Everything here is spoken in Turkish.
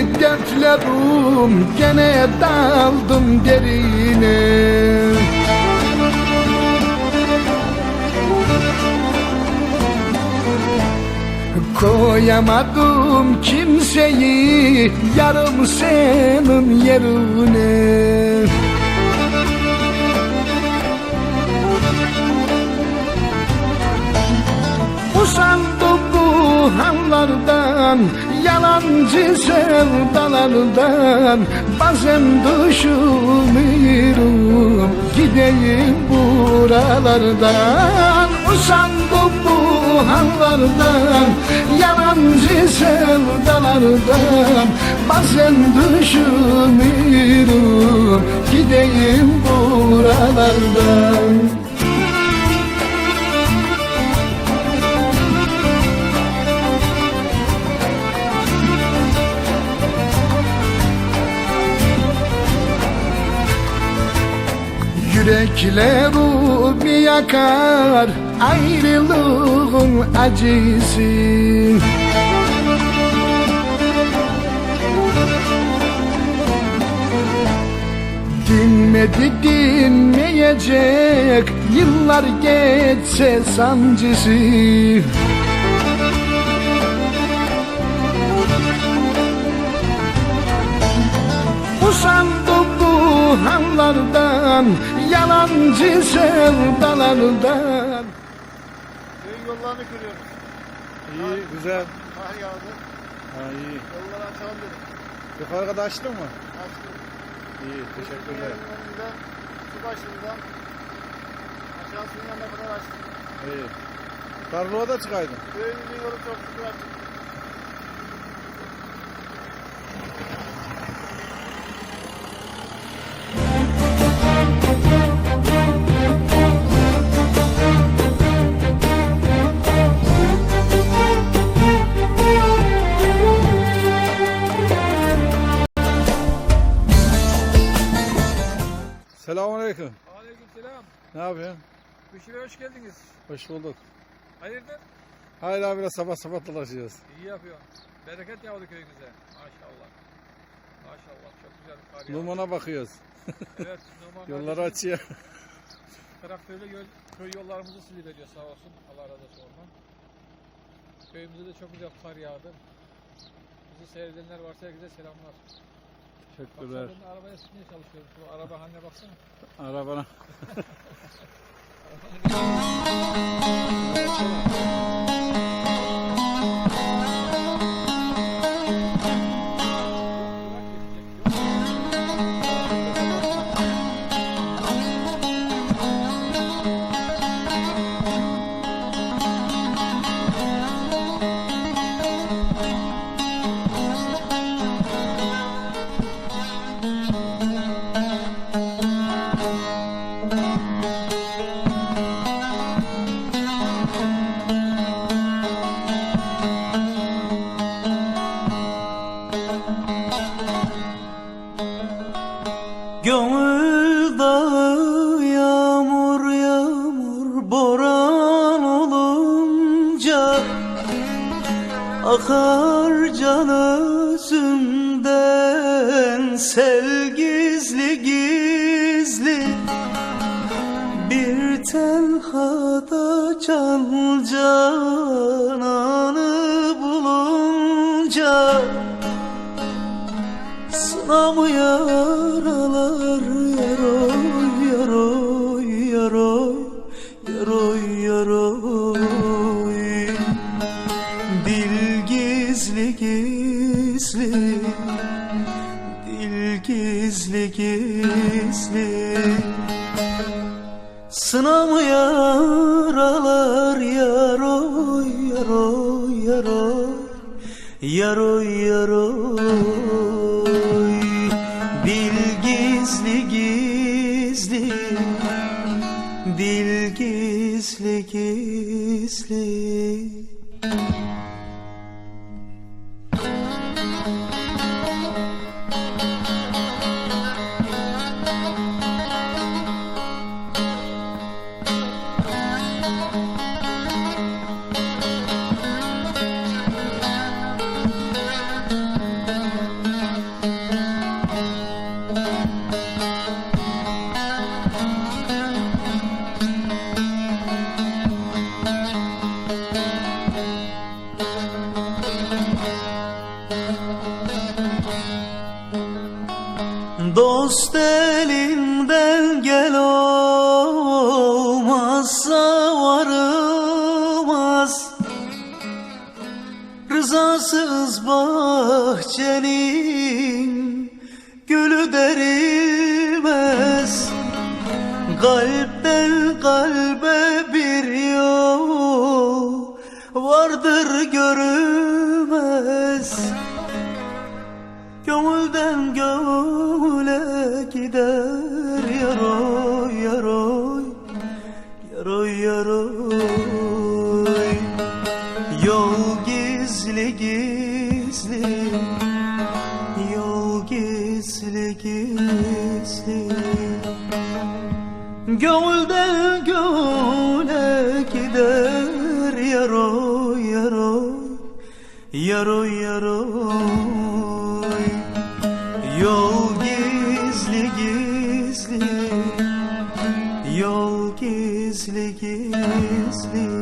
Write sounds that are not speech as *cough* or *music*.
Uyuyamadım gene daldım derine. Koyamadım kimseyi yarım senin yerine. Usandım bu hallardan Yalancı sevdalardan Bazen düşünürüm Gideyim buralardan Usandım bu hallardan Yalancı sevdalardan Bazen düşünürüm Gideyim buralardan Yüreklerimi yakar ayrılığın acısı. Dinmedi dinmeyecek yıllar geçse sancısı. Usandım bu hallardan Yalancı sevdalardan Köyün yollarını kırıyoruz. İyi, güzel. Kar yağdı. Ha, iyi. Yolları açalım dedik. Yukarıda da açtın mı? Açtık. İyi, teşekkürler. Köyün önünde su başında. Aşağı suyun yanına kadar açtık. İyi. Tarlaya da çıkaydın. Köyümüzün yolu çok şükür açtık. Selamünaleyküm. Aleykümselam. Ne yapıyorsun? Büşir'e hoş geldiniz. Hoş bulduk. Hayırdır? Hala biraz sabah sabah dolaşıyoruz. İyi yapıyorsun. Bereket yağdı köyünüze. Maşallah. Maşallah. Çok güzel bir kar yağdı. Numana bakıyoruz. Evet. *laughs* Numan Yolları açıyor. Traktörle göl, köy yollarımızı silip ediyor sağ olsun. Allah razı olsun ondan. Köyümüzde de çok güzel kar yağdı. Bizi seyredenler varsa herkese selamlar. Teşekkürler. Ben arabaya sıkmaya çalışıyorum. Şu araba haline baksana. Arabana. *laughs* Akar can özümden sel gizli. Gizli Bir tenhada can cananı bulunca Sınamı yaralar gizli Sınamı yaralar yaroy yaroy yaroy Yaroy yaroy Dil gizli gizli Dil gizli gizli Dost elinden gel olmazsa varılmaz Rızasız bahçenin gülü derilmez. Kalpten kalbe bir yol vardır görülmez Gönülden gönüle gider yaroy yaroy Yaroy yaroy. Yol gizli gizli Yol gizli gizli. Gönülden gönüle gizli